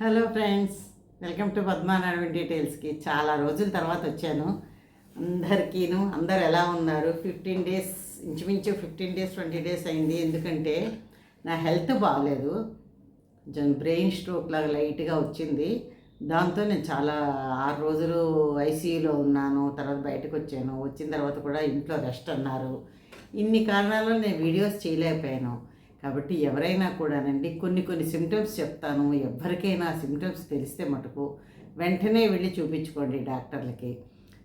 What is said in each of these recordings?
Hello friends welcome to Padmanarayana డీటెయిల్స్కి చాలా రోజుల తర్వాత వచ్చాను. అందరికీను అందరు ఎలా ఉన్నారు? ఫిఫ్టీన్ డేస్ ఇంచుమించు ఫిఫ్టీన్ డేస్ ట్వంటీ డేస్ అయింది. ఎందుకంటే నా హెల్త్ బాగాలేదు. కొంచెం బ్రెయిన్ స్ట్రోక్ లాగా లైట్గా వచ్చింది. దాంతో నేను చాలా ఆరు రోజులు ఐసీయూలో ఉన్నాను. తర్వాత బయటకు వచ్చాను. వచ్చిన తర్వాత కూడా ఇంట్లో రెస్ట్ అన్నారు. ఇన్ని కారణాలు నేను వీడియోస్ చేయలేకపోయాను. కాబట్టి ఎవరైనా కూడానండి కొన్ని కొన్ని సిమ్టమ్స్ చెప్తాను. ఎవరికైనా సిమ్టమ్స్ తెలిస్తే మటుకు వెంటనే వెళ్ళి చూపించుకోండి డాక్టర్లకి.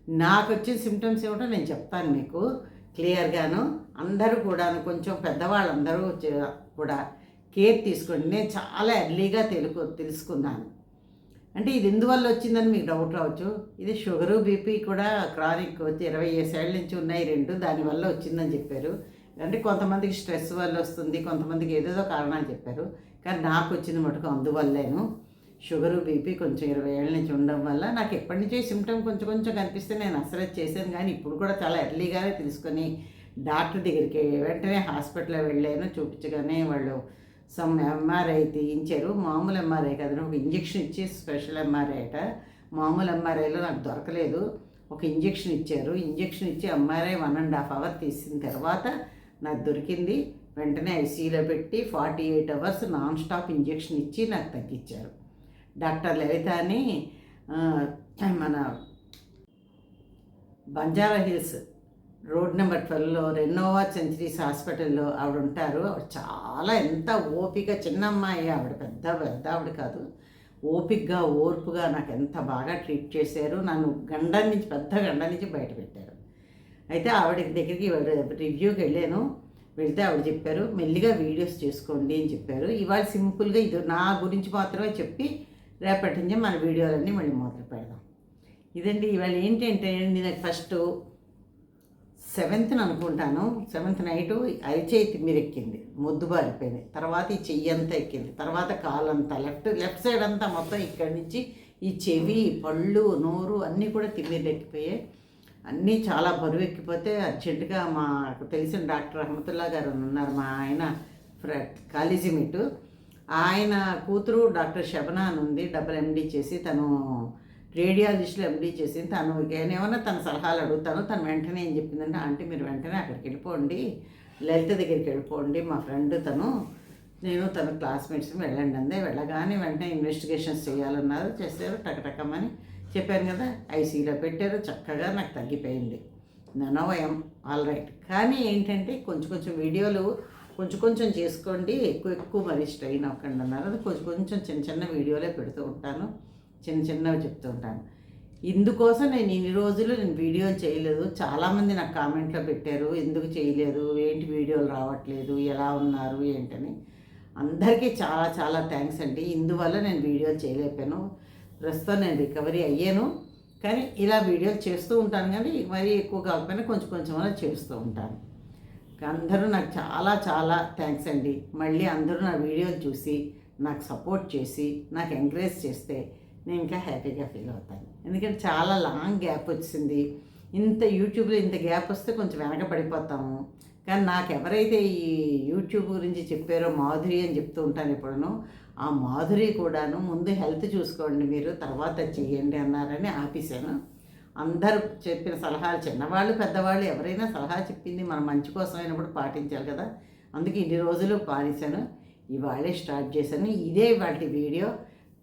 నాకు వచ్చిన సిమ్టమ్స్ ఏమిటో నేను చెప్తాను మీకు. క్లియర్గాను అందరూ కూడాను కొంచెం పెద్దవాళ్ళందరూ కూడా కేర్ తీసుకోండి. నేను చాలా ఎర్లీగా తెలుకు తెలుసుకున్నాను. అంటే ఇది ఎందువల్ల వచ్చిందని మీకు డౌట్ రావచ్చు. ఇది షుగరు బీపీ కూడా క్రానిక్ వచ్చి ఇరవై ఏసేళ్ళ నుంచి ఉన్నాయి రెండు. దానివల్ల వచ్చిందని చెప్పారు. అంటే కొంతమందికి స్ట్రెస్ వల్ల వస్తుంది కొంతమందికి ఏదేదో కారణాలు చెప్పారు. కానీ నాకు వచ్చింది మటుకు అందువల్లేను. షుగరు బీపీ కొంచెం ఇరవై ఏళ్ళ నుంచి ఉండడం వల్ల నాకు ఎప్పటి నుంచో సిమ్టమ్ కొంచెం కొంచెం కనిపిస్తే నేను అసలు చేశాను. కానీ ఇప్పుడు కూడా చాలా ఎర్లీగానే తెలుసుకొని డాక్టర్ దగ్గరికి వెంటనే హాస్పిటల్లో వెళ్ళాను. చూపించగానే వాళ్ళు సమ్ ఎంఆర్ఐ తీయించారు. మామూలు ఎంఆర్ఐ కదా. ఒక ఇంజెక్షన్ ఇచ్చి స్పెషల్ ఎంఆర్ఐ అట. మామూలు ఎంఆర్ఐలో నాకు దొరకలేదు. ఒక ఇంజెక్షన్ ఇచ్చారు. ఇంజెక్షన్ ఇచ్చి MRI one and half hour తీసిన తర్వాత నాకు దొరికింది. వెంటనే ఐసీయూలో పెట్టి forty eight hours non stop injection ఇచ్చి నాకు తగ్గించారు. డాక్టర్ లలిత అని మన బంజారా హిల్స్ రోడ్ నెంబర్ ట్వెల్వ్లో రెన్నోవా సెంచరీస్ హాస్పిటల్లో ఆవిడ ఉంటారు ఆవిడ చాలా ఎంత ఓపిక చిన్న అమ్మాయి ఆవిడ పెద్ద పెద్ద ఆవిడ కాదు. ఓపిక్గా ఓర్పుగా నాకు ఎంత బాగా ట్రీట్ చేశారు. నన్ను గండం నుంచి పెద్ద గండం నుంచి బయట పెట్టారు. అయితే ఆవిడ దగ్గరికి రివ్యూకి వెళ్ళాను. వెళ్తే ఆవిడ చెప్పారు మెల్లిగా వీడియోస్ చేసుకోండి అని చెప్పారు. ఇవాళ సింపుల్గా ఇది నా గురించి మాత్రమే చెప్పి రేపటి నుంచి మన వీడియోలన్నీ మళ్ళీ మొదలు పెడదాం. ఇదండి ఇవాళ ఏంటంటే నేను ఫస్ట్ సెవెంత్ అనుకుంటాను. సెవెంత్ నైట్ అరిచేతి మీద ఎక్కింది మొద్దు బారిపోయింది. తర్వాత ఈ చెయ్యి అంతా ఎక్కింది. తర్వాత కాలంతా లెఫ్ట్ లెఫ్ట్ సైడ్ అంతా మొత్తం ఇక్కడి నుంచి ఈ చెవి పళ్ళు నోరు అన్నీ కూడా తిమ్మిరెక్కిపోయాయి అన్నీ చాలా బరువు ఎక్కిపోతే అర్జెంటుగా మాకు తెలిసిన డాక్టర్ రహమతుల్లా గారు ఉన్నారు మా ఆయన ఫ్ర కాలేజీ మీటు ఆయన కూతురు డాక్టర్ శబనా అని ఉంది డబుల్ ఎండీ చేసి తను రేడియాలజిస్ట్లో ఎండీ చేసి తను ఏమైనా తన సలహాలు అడుగుతాను తను వెంటనే ఏం చెప్పిందంటే ఆంటీ మీరు వెంటనే అక్కడికి వెళ్ళిపోండి లలిత దగ్గరికి వెళ్ళిపోండి మా ఫ్రెండ్ తను నేను తన క్లాస్మేట్స్ వెళ్ళండి అందే. వెళ్ళగానే వెంటనే ఇన్వెస్టిగేషన్స్ చేయాలన్నారు చేస్తారు టకటకమని చెప్పాను కదా ఐసీలో పెట్టారు చక్కగా నాకు తగ్గిపోయింది. ననోవయం ఆల్ రైట్ కానీ ఏంటంటే కొంచెం కొంచెం వీడియోలు కొంచెం కొంచెం చేసుకోండి ఎక్కువ ఎక్కువ మరి స్ట్రెయిన్ అవ్వకండి అన్నారు. అది కొంచెం కొంచెం చిన్న చిన్న వీడియోలే పెడుతూ ఉంటాను చిన్న చిన్నవి చెప్తూ ఉంటాను. ఇందుకోసం నేను ఇన్ని రోజులు నేను వీడియోలు చేయలేదు. చాలామంది నాకు కామెంట్లో పెట్టారు ఎందుకు చేయలేదు? ఏంటి వీడియోలు రావట్లేదు? ఎలా ఉన్నారు? ఏంటని. అందరికీ చాలా చాలా థ్యాంక్స్ అండి. ఇందువల్ల నేను వీడియోలు చేయలేకపోయాను. డ్రెస్తో నేను రికవరీ అయ్యాను. కానీ ఇలా వీడియోలు చేస్తూ ఉంటాను కానీ మరీ ఎక్కువ కాకపోయినా కొంచెం కొంచెం అలా చేస్తూ ఉంటాను. అందరూ నాకు చాలా చాలా థ్యాంక్స్ అండి. మళ్ళీ అందరూ నా వీడియోలు చూసి నాకు సపోర్ట్ చేసి నాకు ఎంకరేజ్ చేస్తే నేను ఇంకా హ్యాపీగా ఫీల్ అవుతాను. ఎందుకంటే చాలా లాంగ్ గ్యాప్ వచ్చింది. ఇంత యూట్యూబ్లో ఇంత గ్యాప్ వస్తే కొంచెం వెనకబడిపోతాము. కానీ నాకు ఎవరైతే ఈ యూట్యూబ్ గురించి చెప్పారో మాధురి అని చెప్తూ ఉంటాను ఎప్పుడును ఆ మాధురి కూడాను ముందు హెల్త్ చూసుకోండి మీరు తర్వాత చెయ్యండి అన్నారని ఆపేశాను. అందరూ చెప్పిన సలహాలు చిన్నవాళ్ళు పెద్దవాళ్ళు ఎవరైనా సలహా చెప్పింది మన మంచి కోసం అయినప్పుడు పాటించాలి కదా. అందుకే ఇన్ని రోజులు పాటించాను ఇవాళే స్టార్ట్ చేశాను. ఇదే వాటి వీడియో.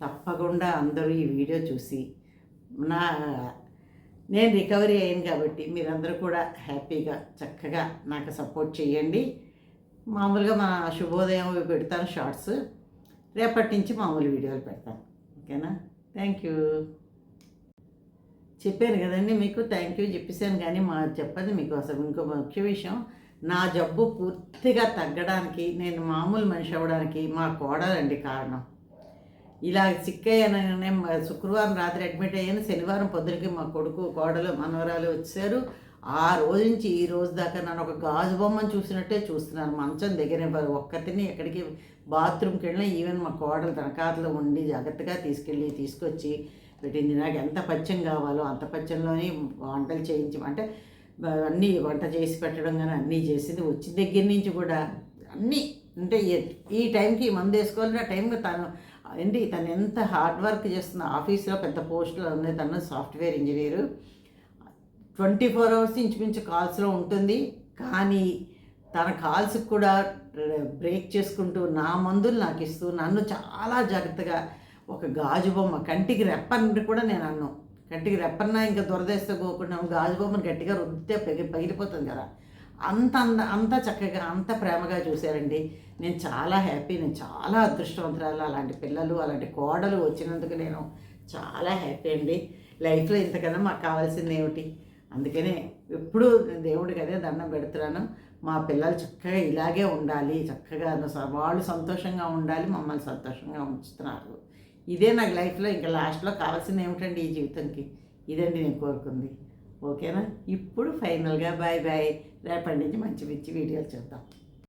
తప్పకుండా అందరూ ఈ వీడియో చూసి నా నేను రికవరీ అయ్యాను కాబట్టి మీరందరూ కూడా హ్యాపీగా చక్కగా నాకు సపోర్ట్ చేయండి. మామూలుగా మా శుభోదయం పెడతాను షార్ట్స్. రేపటి నుంచి మామూలు వీడియోలు పెడతాను. ఓకేనా? Thank you. చెప్పాను కదండి మీకు థ్యాంక్ యూ చెప్పేసాను కానీ మా చెప్పదు మీకు అసలు. ఇంకో ముఖ్య విషయం నా జబ్బు పూర్తిగా తగ్గడానికి నేను మామూలు మనిషి అవ్వడానికి మా కోడలండి కారణం. ఇలా సిక్ అయ్యాననే శుక్రవారం రాత్రి అడ్మిట్ అయ్యాను. శనివారం పొద్దునకి మా కొడుకు కోడలు మనవరాలు వచ్చారు. ఆ రోజు నుంచి ఈ రోజు దాకా నన్ను ఒక గాజు బొమ్మను చూసినట్టే చూస్తున్నాను మంచం దగ్గర ఒక్కటిని ఎక్కడికి బాత్రూమ్కి వెళ్ళినా ఈవెన్ మా కోడలు తనఖాతలో ఉండి జాగ్రత్తగా తీసుకెళ్ళి తీసుకొచ్చి పెట్టింది. నాకు ఎంత పచ్చం కావాలో అంత పచ్చంలోనే వంటలు చేయించి అంటే అన్నీ వంట చేసి పెట్టడం కానీ అన్నీ చేసింది. వచ్చిన దగ్గర నుంచి కూడా అన్నీ అంటే ఈ టైంకి మందు వేసుకోవాలి ఆ టైంకి తను ఏంటి తను ఎంత హార్డ్ వర్క్ చేస్తున్న ఆఫీస్లో పెద్ద పోస్టులో ఉంది తను software engineer twenty four hours ఇంచుమించు కాల్స్లో ఉంటుంది. కానీ తన కాల్స్కి కూడా బ్రేక్ చేసుకుంటూ నా మందులు నాకు ఇస్తూ నన్ను చాలా జాగ్రత్తగా ఒక గాజు బొమ్మ కంటికి రెప్పని కూడా నేను అన్నాను కంటికి రెప్పన్నా ఇంకా దురదేస్తే పోకుండా గాజు బొమ్మను గట్టిగా రుద్దితే పగిలిపోతుంది కదా. అంత అంద అంత చక్కగా అంత ప్రేమగా చూశారండి. నేను చాలా హ్యాపీ నేను చాలా అదృష్టవంతురాలు. అలాంటి పిల్లలు అలాంటి కోడలు వచ్చినందుకు నేను చాలా హ్యాపీ అండి. లైఫ్లో ఇంతకన్నా మాకు కావాల్సింది ఏమిటి? అందుకనే ఎప్పుడూ దేవుడికి అదే దండం పెడుతున్నాను. మా పిల్లలు చక్కగా ఇలాగే ఉండాలి చక్కగా స- వాళ్ళు సంతోషంగా ఉండాలి మమ్మల్ని సంతోషంగా ఉంచుతున్నారు. ఇదే నాకు లైఫ్లో ఇంకా లాస్ట్లో కావాల్సింది ఏమిటండి ఈ జీవితంకి ఇదండి నేను కోరుకుంది. ఓకేనా? ఇప్పుడు ఫైనల్గా బాయ్ బాయ్. రేపటి నుంచి మంచి మంచి వీడియోలు చూద్దాం.